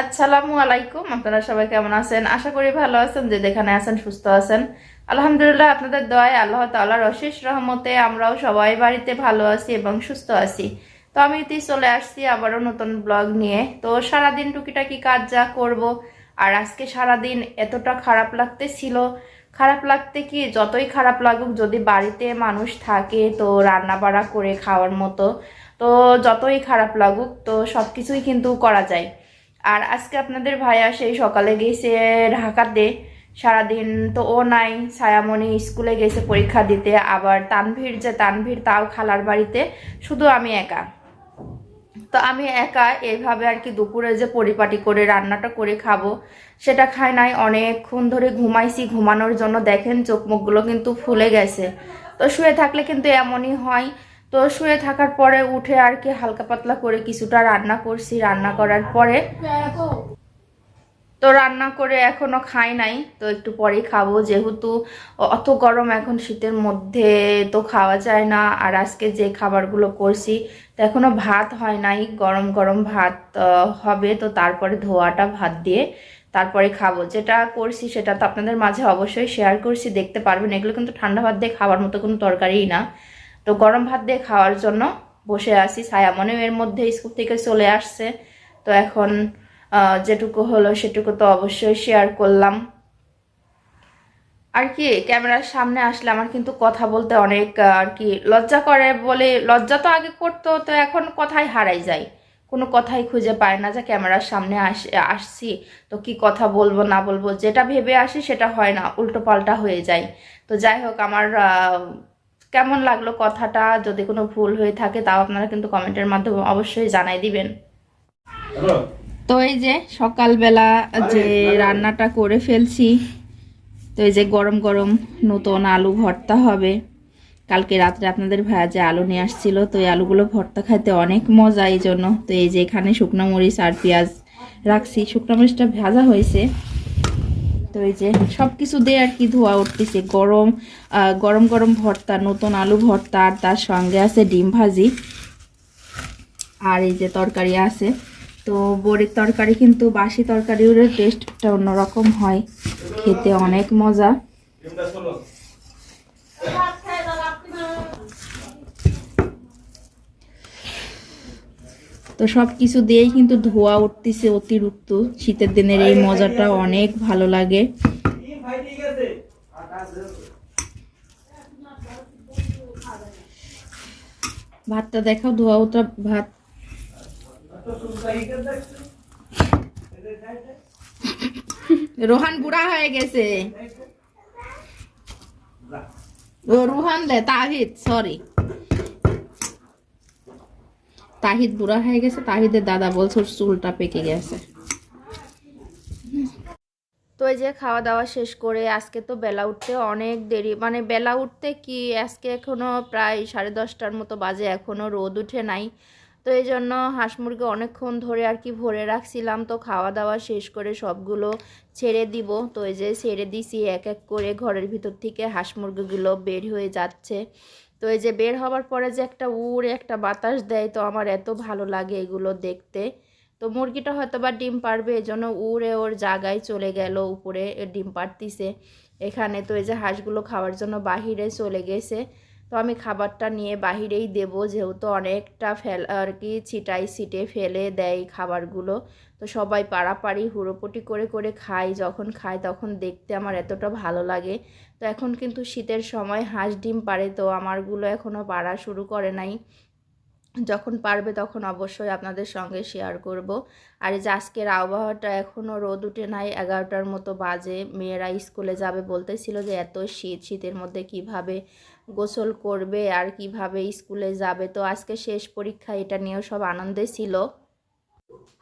আসসালামু আলাইকুম, আপনারা সবাই কেমন আছেন? আশা করি ভালো আছেন, যে যেখানে আছেন সুস্থ আছেন। আলহামদুলিল্লাহ, আপনাদের দয়ায় আল্লাহ তাআলার অশেষ রহমতে আমরাও সবাই বাড়িতে ভালো আছি এবং সুস্থ আছি। তো আমি ইতি চলে আসছি আবারও নতুন ব্লগ নিয়ে। তো সারাদিন টুকিটাকি কাজ যা করব, আর আজকে সারাদিন এতটা খারাপ লাগতেছিল। খারাপ লাগতে কি? যতই খারাপ লাগুক, যদি বাড়িতে মানুষ থাকে, তো রান্না বাড়া করে খাওয়ার মতো। তো যতই খারাপ লাগুক, তো সব কিছুই কিন্তু করা যায়। আর আজকে আপনাদের ভাইয়া সেই সকালে গেছে ঢাকাতে। সারাদিন তো ও নাই, ছায়ামণি স্কুলে গেছে পরীক্ষা দিতে। আবার তানভীর যে, তানভীর তাও খালার বাড়িতে। শুধু আমি একা। তো আমি একা এইভাবে আর কি দুপুরে যে পরিপাটি করে, রান্নাটা করে খাব, সেটা খাই নাই। অনেকক্ষণ ধরে ঘুমাইছি, ঘুমানোর জন্য দেখেন চোখ মুখগুলো কিন্তু ফুলে গেছে। তো শুয়ে থাকলে কিন্তু এমনই হয় তো শুয়ে থাকার পরে উঠে আর কি হালকা পাতলা করে কিছুটা রান্না করছি। রান্না করার পরে তো রান্না করে এখনও খাই নাই, তো একটু পরেই খাব। যেহেতু অত গরম এখন শীতের মধ্যে তো খাওয়া যায় না, আর আজকে যে খাবারগুলো করছি, তো এখনও ভাত হয় নাই। গরম গরম ভাত হবে, তো তারপরে ধোয়াটা ভাত দিয়ে তারপরে খাব। যেটা করছি সেটা তো আপনাদের মাঝে অবশ্যই শেয়ার করছি, দেখতে পারবেন। এগুলো কিন্তু ঠান্ডা ভাত দিয়ে খাওয়ার মতো কোনো তরকারিই না। তো গরম ভাত দিয়ে খাওয়ার জন্য বসে আছি। ছায়ামনেও এর মধ্যে স্কুল থেকে চলে আসছে। তো এখন যেটুকু হলো সেটুকু তো অবশ্যই শেয়ার করলাম। আর কি, ক্যামেরার সামনে আসলে আমার কিন্তু কথা বলতে অনেক আর কি লজ্জা করে বলে, লজ্জা তো আগে করতো, তো এখন কথাই হারাই যায়। কোনো কথাই খুঁজে পায় না যে ক্যামেরার সামনে আস, আসছি। তো কি কথা বলব, না বলব, যেটা ভেবে আসি সেটা হয় না উল্টো পাল্টা হয়ে যায়। তো যাই হোক, আমার কেমন লাগল কথাটা? যদি কোনো ভুল হয়ে থাকে তাও আপনারা কিন্তু কমেন্টের মাধ্যমে অবশ্যই জানাই দিবেন। তো এই যে সকালবেলা যে রান্নাটা করে ফেলছি, তো এই যে গরম গরম নতুন আলু ভর্তা হবে। কালকে রাত্রে আপনাদের ভাইয়া যে আলু নিয়ে আসছিল, তো এই আলুগুলো ভর্তা খাইতে অনেক মজা এই জন্য। তো এই যে এখানে শুকনো মরিচ আর পেঁয়াজ রাখছি। শুকনো মরিচটা ভাজা হয়েছে। তো এই যে সব কিছু দিয়ে আর কি ধোয়া উঠতেছে। গরম গরম গরম ভর্তা, নতুন আলু ভর্তা, আর তার সঙ্গে আছে ডিম ভাজি। আর এই যে তরকারি আছে। তো বড়ির তরকারি কিন্তু বাসি তরকারির টেস্টটা অন্যরকম হয়। খেতে অনেক মজা। তো সব কিছু দিয়েই কিন্তু ধোয়া উঠতেছে অতিরিক্ত। শীতের দিনের এই মজাটা অনেক ভালো লাগে। ভাতটা দেখাও, ধোয়া ওটা ভাত। রোহান বুড়া হয়ে গেছে। রোহান লে তাহিদ সরি তাহিদ বুড়া হয়ে গেছে, তাহিদের দাদা বলছে ওর চুলটা পেকে গেছে। তো এই যে খাওয়া দাওয়া শেষ করে আজকে তো বেলা উঠতে অনেক দেরি মানে বেলা উঠতে কি আজকে এখনও প্রায় সাড়ে দশটার মতো বাজে, এখনও রোদ উঠে নাই। তো এই জন্য হাঁস মুরগি অনেকক্ষণ ধরে আর কি ভরে রাখছিলাম। তো খাওয়া দাওয়া শেষ করে সবগুলো ছেড়ে দিব। তো এই যে ছেড়ে দিছি, এক এক করে ঘরের ভিতর থেকে হাঁস মুরগিগুলো বের হয়ে যাচ্ছে। তো এই যে বের হওয়ার পরে যে একটা উড়ে একটা বাতাস দেয়, তো আমার এত ভালো লাগে এগুলো দেখতে। তো মুরগিটা হয়তো বা ডিম পারবে, এই জন্য উড়ে ওর জায়গায় চলে গেল, উপরে ডিম পারতিছে এখানে তো এই যে হাঁসগুলো খাওয়ার জন্য বাহিরে চলে গেছে। তো আমি খাবারটা নিয়ে বাহিরেই দেব, যেহেতু অনেকটা ফেল, আর কি ছিটাই ছিটে ফেলে দেয় খাবারগুলো। তো সবাই পাড়াপাড়ি হুড়োপুটি করে করে খাই যখন খাই তখন দেখতে আমার এতটা ভালো লাগে। তো এখন কিন্তু শীতের সময় হাঁস ডিম পারে, তো আমারগুলো এখনও পাড়া শুরু করে নাই। যখন পারবে তখন অবশ্যই আপনাদের সঙ্গে শেয়ার করব। আর যে আজকের আবহাওয়াটা এখনও রোদ উঠে নাই, এগারোটার মতো বাজে। মেয়েরা স্কুলে যাবে বলতেছিল যে এত শীত, শীতের মধ্যে কীভাবে গোসল করবে আর কীভাবে স্কুলে যাবে। তো আজকে শেষ পরীক্ষা, এটা নিয়েও সব আনন্দে ছিল।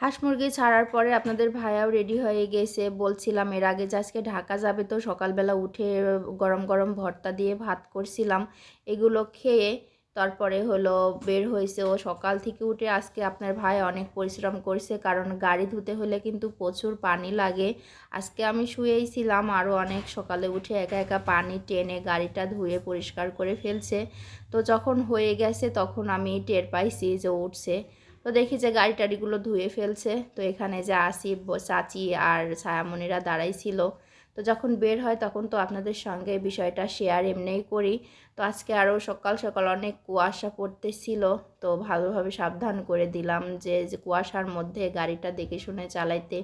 হাঁস মুরগি ছাড়ার পরে আপনাদের ভাইয়াও রেডি হয়ে গেছে। বলছিলাম, এর আগে যে আজকে ঢাকা যাবে তো সকালবেলা উঠে গরম গরম ভর্তা দিয়ে ভাত করছিলাম। এগুলো খেয়ে তারপরে হলো বের হয়েছে ও সকাল থেকে উঠে আজকে আপনার ভাই অনেক পরিশ্রম করছে, কারণ গাড়ি ধুতে হলে কিন্তু প্রচুর পানি লাগে। আজকে আমি শুয়েই ছিলাম আরও অনেক সকালে উঠে একা একা পানি টেনে গাড়িটা ধুয়ে পরিষ্কার করে ফেলছে। তো যখন হয়ে গেছে তখন আমি টের পাইছি যে উঠছে। তো দেখি যে গাড়ি টাড়িগুলো ধুয়ে ফেলছে। তো এখানে যে আসিফ, চাচি আর ছায়ামণিরা দাঁড়াই ছিল। তো যখন বের হয় তখন তো আপনাদের সঙ্গে বিষয়টা শেয়ার এমনিই করি। তো আজকে আরও সকাল সকাল অনেক কুয়াশা পড়তেছিল। তো ভালোভাবে সাবধান করে দিলাম যে কুয়াশার মধ্যে গাড়িটা দেখে শুনে চালাইতে।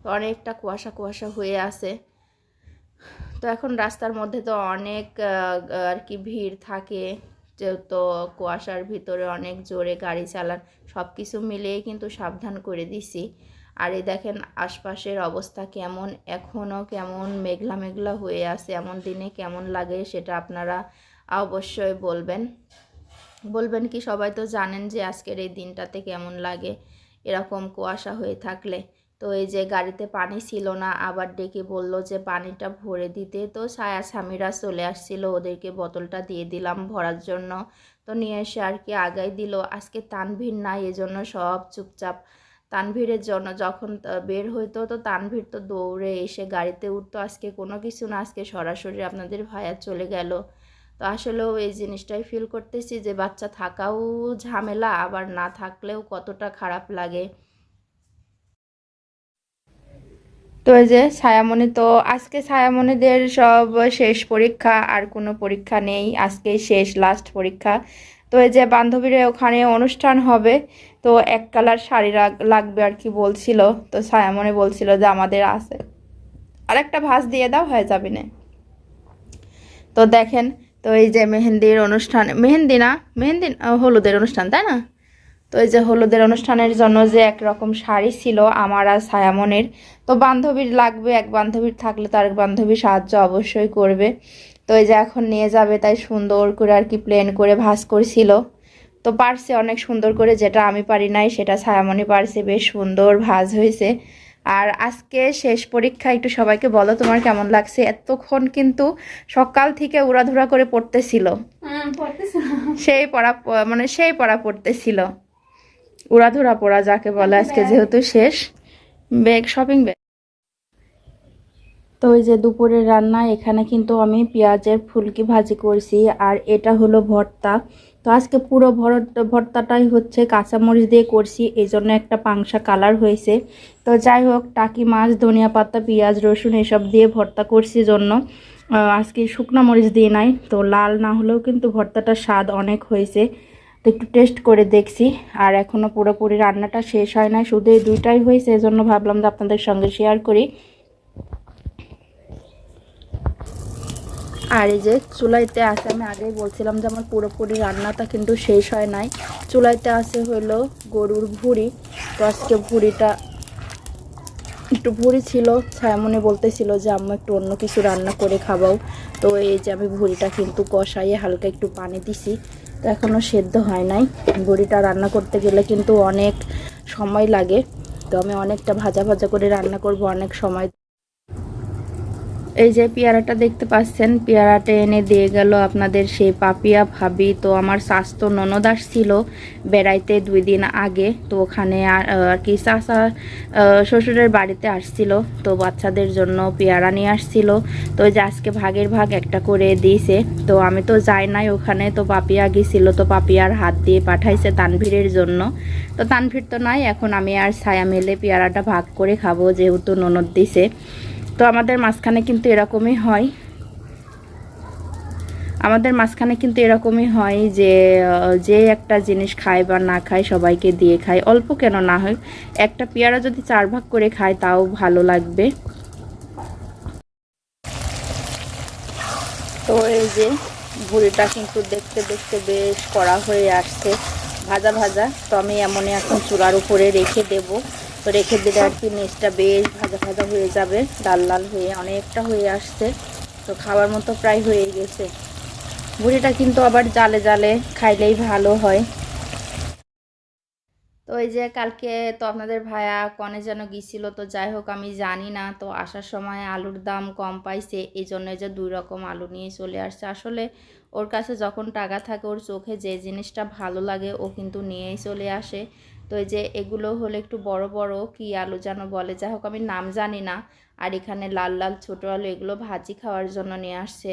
তো অনেকটা কুয়াশা কুয়াশা হয়ে আছে। তো এখন রাস্তার মধ্যে তো অনেক আর কি ভিড় থাকে। যে তো কুয়াশার ভিতরে অনেক জোরে গাড়ি চালান সব কিছু মিলিয়ে কিন্তু সাবধান করে দিছি। আর এই দেখেন আশপাশের অবস্থা কেমন এখনও কেমন মেঘলা মেঘলা হয়ে আছে, এমন দিনে কেমন লাগে সেটা আপনারা অবশ্যই বলবেন। বলবেন কি সবাই তো জানেন যে আজকের এই দিনটাতে কেমন লাগে, এরকম কুয়াশা হয়ে থাকলে। তো এই যে গাড়িতে পানি ছিল না, আবার ডেকে বলল যে পানিটা ভরে দিতে। তো ছায়া স্বামীরা চলে আসছিল, ওদেরকে বোতলটা দিয়ে দিলাম ভরার জন্য। তো নিয়ে এসে আর কি আগাই দিল। আজকে তানভীর নাই, এজন্য সব চুপচাপ তানভীরের জন্য। যখন বের হইতো তো তানভীর তো দৌড়ে এসে গাড়িতে উঠতো। আজকে কোনো কিছু না, আজকে সরাসরি আপনাদের ভাইয়া চলে গেল। তো আসলেও এই জিনিসটাই ফিল করতেছি যে বাচ্চা থাকাও ঝামেলা, আবার না থাকলেও কতটা খারাপ লাগে। তো এই যে ছায়ামণি, তো আজকে ছায়ামণিদের সব শেষ পরীক্ষা, আর কোনো পরীক্ষা নেই। আজকেই শেষ লাস্ট পরীক্ষা। তো এই যে বান্ধবীরা ওখানে অনুষ্ঠান হবে তো এক কালার শাড়ি লাগবে আর কি বলছিল। তো সায়ামনে বলছিল যে আমাদের আছে। আর একটা ভাঁজ দিয়ে দাও, হয়ে যাবে না। তো দেখেন, তো এই যে মেহেন্দির অনুষ্ঠান, মেহেন্দি না, মেহেন্দি হলুদের অনুষ্ঠান, তাই না? তো এই যে হলুদের অনুষ্ঠানের জন্য যে একরকম শাড়ি ছিল আমার আর সায়ামনের, তো বান্ধবীর লাগবে, এক বান্ধবীর থাকলে তার বান্ধবী সাহায্য অবশ্যই করবে। তো এই যে এখন নিয়ে যাবে, তাই সুন্দর করে আর কি প্লেন করে ভাঁজ করছিল। তো পারছে অনেক সুন্দর করে যেটা আমি পারি নাই সেটা ছায়ামণি পারছে বেশ সুন্দর ভাঁজ হয়েছে। আর আজকে শেষ পরীক্ষা একটু সবাইকে বলো তোমার কেমন লাগছে? এতক্ষণ কিন্তু সকাল থেকে উড়াধুরা করে পড়তেছিল। সেই পড়া মানে সেই পড়া পড়তেছিল। উড়াধুরা পড়া যাকে বলে আজকে যেহেতু শেষ। ব্যাগ শপিং ব্যাগ তো ওই যে দুপুরের রান্না, এখানে কিন্তু আমি পেঁয়াজের ফুলকি ভাজি করছি, আর এটা হলো ভর্তা। তো আজকে পুরো ভরত, ভর্তাটাই হচ্ছে কাঁচামরিচ দিয়ে করছি এই জন্য একটা পাংশা কালার হয়েছে। তো যাই হোক, টাকি মাছ, ধনিয়া পাতা, পেঁয়াজ, রসুন, এসব দিয়ে ভর্তা করছি জন্য। আজকে শুকনা মরিচ দিয়ে নাই, তো লাল না হলেও কিন্তু ভর্তাটার স্বাদ অনেক হয়েছে। তো একটু টেস্ট করে দেখছি, আর এখনও পুরোপুরি রান্নাটা শেষ হয় না শুধু এই দুইটাই হয়েছে, এজন্য ভাবলাম যে আপনাদের সঙ্গে শেয়ার করি। আর এই যে চুলাইতে আছে, আমি আগেই বলছিলাম যে আমার পুরোপুরি রান্নাটা কিন্তু শেষ হয় নাই। চুলাইতে আছে হলো গরুর ভুড়ি। তো আজকে ভুড়িটা একটু ভুড়ি ছিল ছায়ামনে বলতেছিল যে, আম্মা, একটু অন্য কিছু রান্না করে খাবাও। তো এই যে আমি ভুড়িটা কিন্তু কষাইয়ে হালকা একটু পানি দিছি। তো এখনও সেদ্ধ হয় নাই। ভুড়িটা রান্না করতে গেলে কিন্তু অনেক সময় লাগে। তো আমি অনেকটা ভাজা ভাজা করে রান্না করব, অনেক সময় এই যে পেয়ারাটা দেখতে পাচ্ছেন, পেয়ারাটা এনে দিয়ে গেল আপনাদের সেই পাপিয়া ভাবি। তো আমার স্বাস্থ্য ননদ আসছিল বেড়াইতে দুই দিন আগে। তো ওখানে আর কি চাষা শ্বশুরের বাড়িতে আসছিল। তো বাচ্চাদের জন্য পেয়ারা নিয়ে আসছিল। তো যে আজকে ভাগের ভাগ একটা করে দিয়েছে। তো আমি তো যাই নাই ওখানে, তো পাপিয়া গেছিল। তো পাপিয়ার হাত দিয়ে পাঠাইছে তানভীরের জন্য। তো তানভীর তো নাই, এখন আমি আর ছায়া মেলে পেয়ারাটা ভাগ করে খাব, যেহেতু ননদ দিছে। তো আমাদের মাঝখানে কিন্তু এরকমই হয়। আমাদের মাঝখানে কিন্তু এরকমই হয় যে যে একটা জিনিস খায় বা না খায় সবাইকে দিয়ে খায়, অল্প কেন না হয়। একটা পেয়ারা যদি চার ভাগ করে খায়, তাও ভালো লাগবে। তো এই যে, ভুড়িটা কিন্তু দেখতে দেখতে বেশ কড়া হয়ে আসছে। ভাজা ভাজা। তো আমি এমনই এখন চুলার উপরে রেখে দেব। রেখে দিলে আর কি নিচটা বেশ ভাজা ভাজা হয়ে যাবে লাল লাল হয়ে অনেকটা হয়ে আসছে। তো খাওয়ার মতো প্রায় হয়ে গেছে। বুড়িটা কিন্তু আবার জালে জালে খাইলেই ভালো হয়। তো এই যে কালকে তো আপনাদের ভাইয়া কনে যেন গিয়েছিল, তো যাই হোক আমি জানি না, তো আসার সময় আলুর দাম কম পাইছে, এই জন্য যে দুই রকম আলু নিয়ে চলে আসছে। আসলে ওর কাছে যখন টাকা থাকে, ওর চোখে যে জিনিসটা ভালো লাগে, ও কিন্তু নিয়েই চলে আসে। তো এই যে এগুলো হলো একটু বড় বড় কি আলু যেন বলে, যাই হোক আমি নাম জানি না। আর এখানে লাল লাল ছোটো আলু এগুলো ভাজি খাওয়ার জন্য নিয়ে আসছে।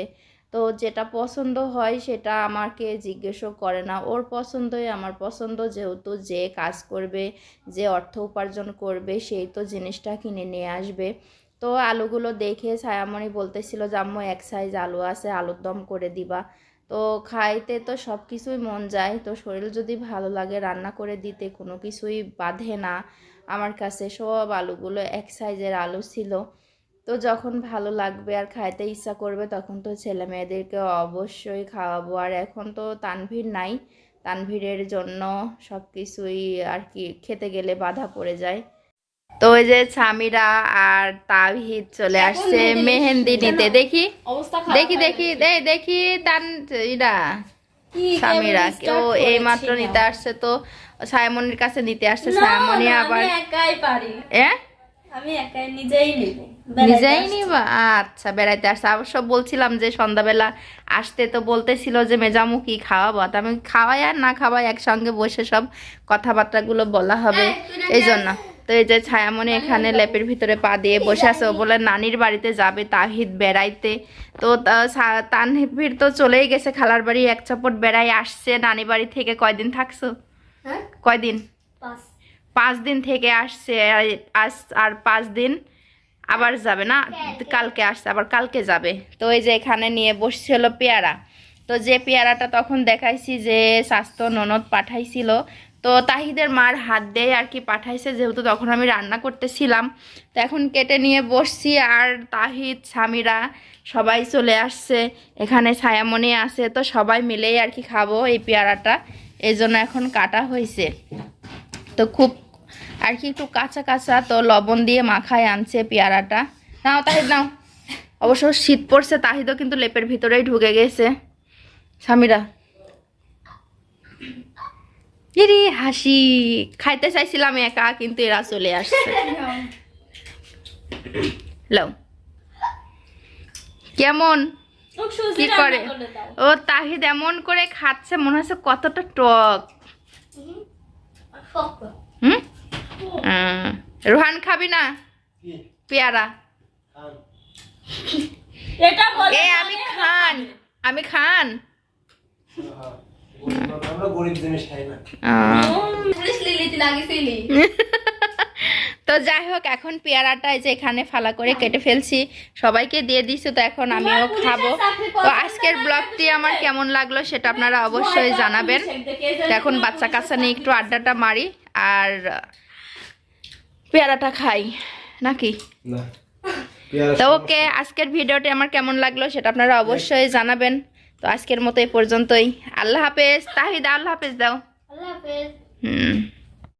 তো যেটা পছন্দ হয় সেটা আমাকে জিজ্ঞেসও করে না। ওর পছন্দই আমার পছন্দ, যেহেতু যে কাজ করবে, যে অর্থ উপার্জন করবে, সেই তো জিনিসটা কিনে নিয়ে আসবে। তো আলুগুলো দেখে ছায়ামণি বলতেছিল যে আম্মু এক সাইজ আলু আছে, আলুর দম করে দিবা। তো খাইতে তো সব কিছুই মন যায়, তো শরীর যদি ভালো লাগে রান্না করে দিতে কোনো কিছুই বাধে না। আমার কাছে সব আলুগুলো এক সাইজের আলু ছিল। তো যখন ভালো লাগবে আর খাইতে ইচ্ছা করবে তখন তো ছেলে মেয়েদেরকে অবশ্যই খাওয়াবো। আর এখন তো তানভীর নাই, তানভীরের জন্য সব কিছুই আর কি খেতে গেলে বাধা পড়ে যায়। তো ওই যে স্বামীরা আর তাহিদ চলে আসছে মেহেন্দি নিতে দেখি? দেখি দেখি। দেখি তান ইরা স্বামীরা ও এই মাত্র নিতে আসছে তো সায়মনির কাছে নিতে আসছে সায়মনি আবার নিজেই নিব। নিজেই নিবা? আচ্ছা বেড়াইতে আসছে। অবশ্য বলছিলাম যে সন্ধ্যাবেলা আসতে তো বলতেছিল যে মেজামু কি খাওয়াবো? তা আমি খাওয়াই আর না খাওয়াই একসঙ্গে বসে সব কথাবার্তাগুলো বলা হবে। এই জন্য তো এই যে ছায়ামণি এখানে লেপের ভিতরে পা দিয়ে বসে আছে ও বলে নানির বাড়িতে যাবে তাহিদ বেড়াইতে। তো তা- সা- তানভীর তো চলেই গেছে খালার বাড়ি এক চাপট বেড়াই আসছে। নানি বাড়ি থেকে কয়দিন থাকছো? হ্যাঁ? কয়দিন? পাঁচ। দিন থেকে আসছে আর পাঁচ দিন আবার যাবে না? কালকে। আসছে আবার কালকে যাবে। তো এই যে এখানে নিয়ে বসছিল পেয়ারা। তো যে পেয়ারাটা তখন দেখাইছি যে স্বাস্থ্য ননদ পাঠাইছিল তো তাহিদের মার হাত দিয়ে আর কি পাঠাইছে, যেহেতু তখন আমি রান্না করতেছিলাম। তো এখন কেটে নিয়ে বসছি আর তাহিদ স্বামীরা সবাই চলে আসছে। এখানে ছায়ামণি আছে, তো সবাই মিলেই আর কি খাব এই পেয়ারাটা। এই জন্য এখন কাটা হয়েছে তো খুব আর কি একটু কাঁচা কাঁচা, তো লবণ দিয়ে মাখায় আনছে পেয়ারাটা। নাও তাহিদ, নাও। অবশ্য শীত পড়ছে, তাহিদও কিন্তু লেপের ভিতরেই ঢুকে গেছে। স্বামীরা ইরি হাসি খাইতে চাইছিলাম একা কিন্তু এরা চলে আসছে। লও কেমন? কি করে? ও তাহিদ এমন করে খাচ্ছে মনে হচ্ছে কতটা টক। হুম? রোহান খাবি না? পেয়ারা। এ আমি আমি খান। আমি খান। তো যাই হোক এখন পেয়ারাটা যে এখানে ফালা করে কেটে ফেলছি। সবাইকে দিয়ে দিছি তো এখন আমিও খাব। তো আজকের ব্লগটি আমার কেমন লাগল সেটা আপনারা অবশ্যই জানাবেন। এখন বাচ্চা কাচ্চা নিয়ে একটু আড্ডাটা মারি আর পেয়ারাটা খাই। নাকি? তো ওকে আজকের ভিডিওটি আমার কেমন লাগল সেটা আপনারা অবশ্যই জানাবেন। তো আজকের মতো এই পর্যন্তই। আল্লাহ হাফেজ তাহিদা আল্লাহ হাফেজ দাও। আল্লাহ হাফেজ। হুম।